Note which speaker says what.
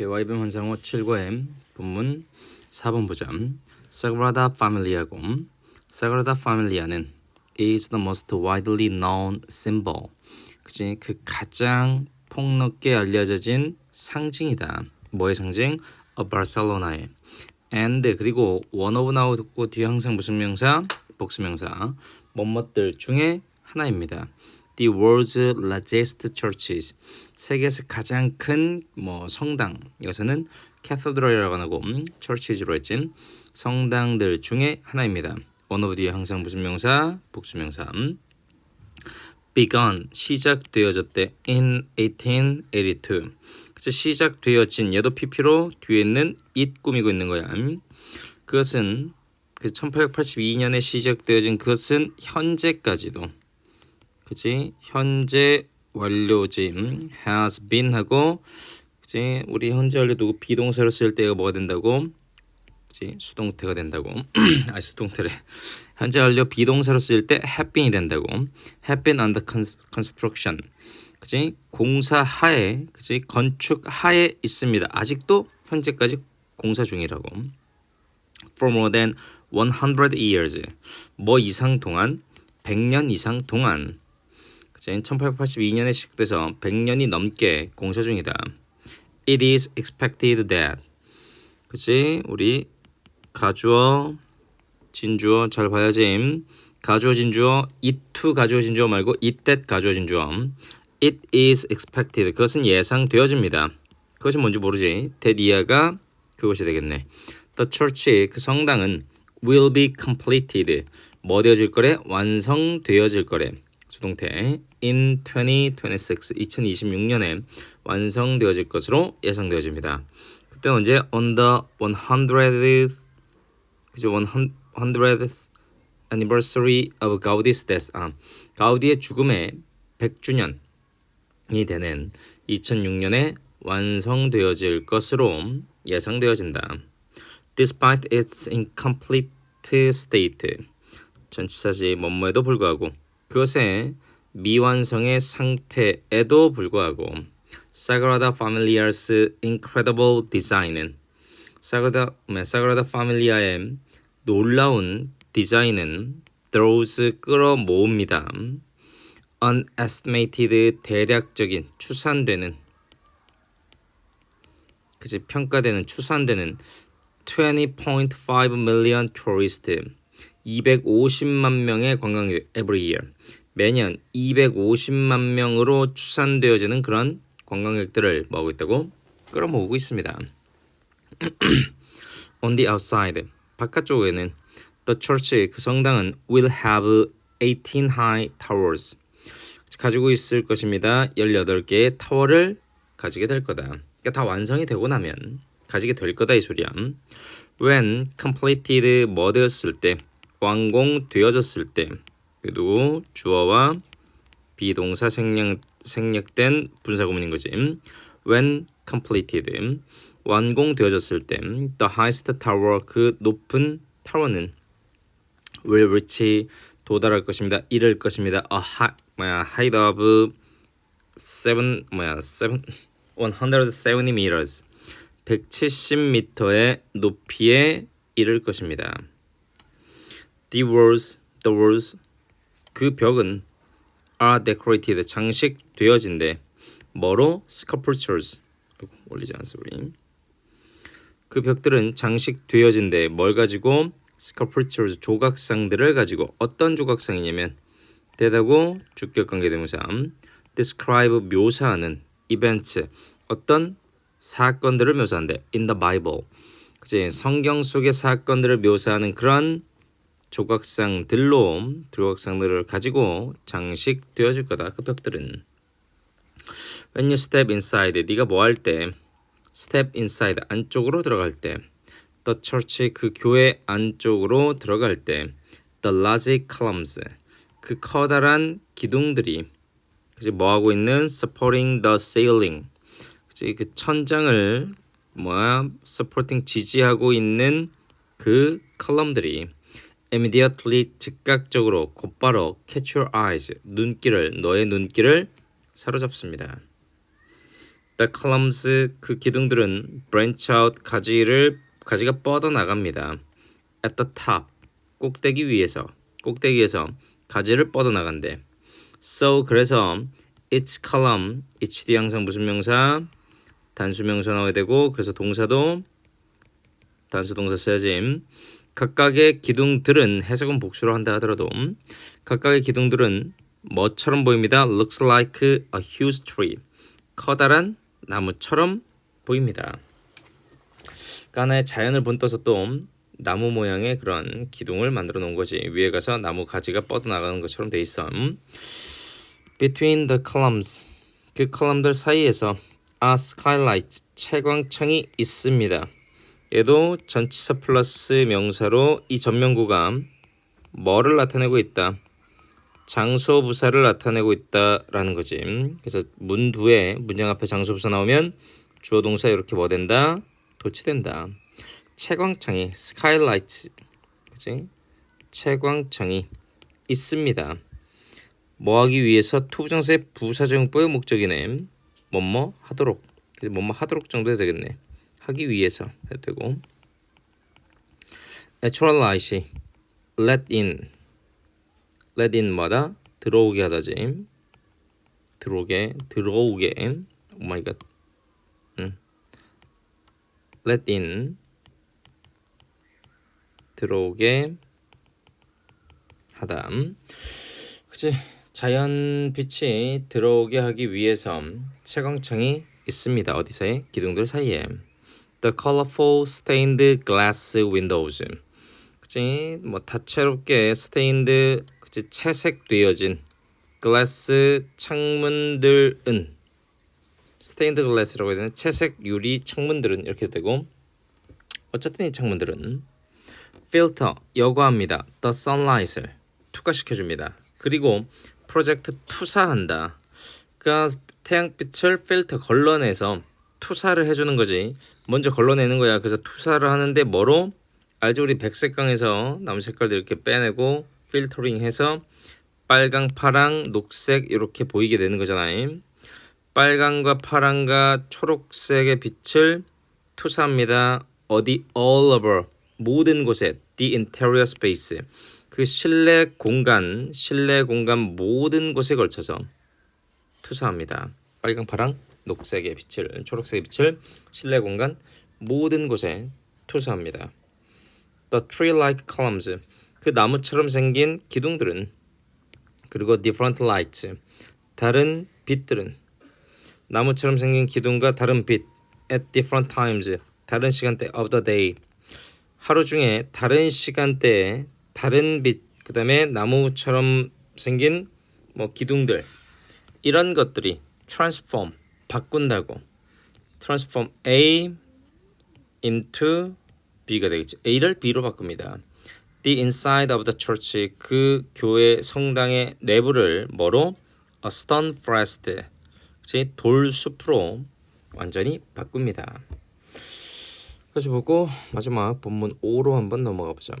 Speaker 1: 오케이, YB 환상호 7과의 본문 4번 보자. Sagrada Familia고 Sagrada Familia는 is the most widely known symbol. 그치? 그 가장 폭넓게 알려져진 상징이다. 뭐의 상징? 어, 바르셀로나의. and 그리고 one of 나오고 뒤에 항상 무슨 명사? 복수명사. 뭐뭇들 중에 하나입니다. The world's largest churches. 세계에서 가장 큰 뭐 성당. 이것은 cathedral이라고 하고 음, churches로 했지. 성당들 중에 하나입니다. of 뒤에 항상 무슨 명사? 복수명사. 음. begun 시작되어졌대 in 1882. 그래서 시작되어진 얘도 pp로 뒤에 있는 it 꾸미고 있는 거야. 음. 그것은 그 1882년에 시작되어진 그것은 현재까지도 그지 현재 완료짐 has been 하고 그지 우리 현재 완료 누구 비동사로 쓸 때가 뭐가 된다고? 그지 수동태가 된다고. 아 수동태래. 현재 완료 비동사로 쓸 때 have been이 된다고. have been under construction. 그지 공사 하에 그지 건축 하에 있습니다. 아직도 현재까지 공사 중이라고. For more than 100 years. 뭐 이상 동안? 100년 이상 동안 그치? 1882년에 시작돼서 100년이 넘게 공사 중이다. It is expected that 그치? 우리 가주어 진주어 잘 봐야지. 가주어 진주어 it to 가주어 진주어 말고 it that 가주어 진주어. It is expected 그것은 예상되어집니다. 그것이 뭔지 모르지. that 이하가 그것이 되겠네. The church 그 성당은 will be completed 뭐 되어질 거래? 완성되어질 거래. 수동태 in 2026 2026년에 완성되어질 것으로 예상되어집니다. 그때 언제 on the 100th 그죠 100th anniversary of Gaudi's death 아 가우디의 죽음의 100주년이 되는 2006년에 완성되어질 것으로 예상되어진다. Despite its incomplete state 전치사지 뭐뭐에도 불구하고 그것의 미완성의 상태에도 불구하고 Sagrada Familiar's incredible design은 사그라다 사그라다 파밀리아의 놀라운 디자인은 draws 끌어모읍니다. unestimated 대략적인 추산되는 그지 평가되는 추산되는 20.5 million tourist 250만 명의 관광객 every year 매년 250만 명으로 추산되어지는 그런 관광객들을 뭐하고 있다고 끌어모으고 있습니다. On the outside 바깥쪽에는 the church 그 성당은 will have 18 high towers 가지고 있을 것입니다. 18개의 타워를 가지게 될 거다. 그러니까 다 완성이 되고 나면 가지게 될 거다 이 소리야. When completed 뭐 되었을 때 완공되어졌을 때 그리고 주어와 비동사 생략, 생략된 분사구문인 거지. When completed 완공되어졌을 때 the highest tower 그 높은 타워는 will reach 도달할 것입니다. 이를 것입니다. A high, 뭐야 height of seven 뭐야 seven 170 meters 170m의 높이에 이를 것입니다. The walls, the walls 그 벽은 are decorated 장식되어진대. 뭐로? sculptures. 올리지 않습니다. 그 벽들은 장식되어진대. 뭘 가지고? sculptures 조각상들을 가지고. 어떤 조각상이냐면 대다고 주격 관계대명사 describe 묘사하는 events. 어떤 사건들을 묘사한대. in the Bible. 그치? 성경 속의 사건들을 묘사하는 그런 조각상 들로 조각상들을 가지고 장식되어질 거다. 그 벽들은. When you step inside, 네가 뭐 할 때, step inside 안쪽으로 들어갈 때, the church 그 교회 안쪽으로 들어갈 때, the large columns 그 커다란 기둥들이. 그지 뭐 하고 있는? Supporting the ceiling. 그지 그 천장을 뭐야? Supporting 지지하고 있는 그 컬럼들이 immediately 즉각적으로 곧바로 catch your eyes 눈길을 너의 눈길을 사로잡습니다. The columns 그 기둥들은 branch out 가지를 가지가 뻗어 나갑니다. At the top 꼭대기 위에서 꼭대기에서 가지를 뻗어 나간대. So 그래서 each column each 뒤 항상 무슨 명사 단수 명사 나와야 되고 그래서 동사도 단수 동사 써야지. 각각의 기둥들은 해석은 복수로 한다 하더라도 각각의 기둥들은 뭐처럼 보입니다. Looks like a huge tree. 커다란 나무처럼 보입니다. 하나의 자연을 본떠서 또 나무 모양의 그런 기둥을 만들어 놓은 거지. 위에 가서 나무 가지가 뻗어 나가는 것처럼 돼 있어. Between the columns 그 컬럼들 사이에서 a skylight 채광창이 있습니다. 얘도 전치사 플러스 명사로 이 전면구가 뭐를 나타내고 있다. 장소 부사를 나타내고 있다라는 거지. 그래서 문두에 문장 앞에 장소 부사 나오면 주어 동사 이렇게 뭐 된다? 도치된다. 채광창이 스카이라이트 그지? 채광창이 있습니다. 뭐 하기 위해서 투부정사의 부사정법의 목적이네. 뭐뭐 하도록. 그래서 뭐뭐 하도록 정도 되겠네. 하기 위해서 해도 되고. natural light이 let in let in마다 들어오게 하다지. 들어오게 들어오게. 오 마이 갓. 음. let in 들어오게 하다. 그치 자연 빛이 들어오게 하기 위해서 채광창이 있습니다. 어디서에 기둥들 사이에. The colorful stained glass windows. 그치 뭐 다채롭게 stained 그치 채색되어진 glass 창문들은 stained glass라고 해야 되나 채색 유리 창문들은 이렇게 되고 어쨌든 이 창문들은 필터 여과합니다. The sunlight을 투과시켜 줍니다. 그리고 프로젝트 투사한다. 그러니까 태양빛을 필터 걸러내서 투사를 해주는 거지. 먼저 걸러내는 거야. 그래서 투사를 하는데 뭐로? 알죠? 우리 백색강에서 나무 색깔들 이렇게 빼내고 필터링해서 빨강, 파랑, 녹색 이렇게 보이게 되는 거잖아요. 빨강과 파랑과 초록색의 빛을 투사합니다. 어디 all over 모든 곳에 the interior space 그 실내 공간 실내 공간 모든 곳에 걸쳐서 투사합니다. 빨강, 파랑, 녹색의 빛을 초록색의 빛을 실내 공간 모든 곳에 투사합니다. The tree-like columns. 그 나무처럼 생긴 기둥들은 그리고 different lights. 다른 빛들은 나무처럼 생긴 기둥과 다른 빛 at different times. 다른 시간대 of the day. 하루 중에 다른 시간대에 다른 빛 그다음에 나무처럼 생긴 뭐 기둥들. 이런 것들이 transform 바꾼다고 transform A into B가 되겠지 A를 B로 바꿉니다. The inside of the church 그 교회 성당의 내부를 뭐로 a stone forest 그치 돌숲으로 완전히 바꿉니다. 그래서 보고 마지막 본문 5로 한번 넘어가 보자.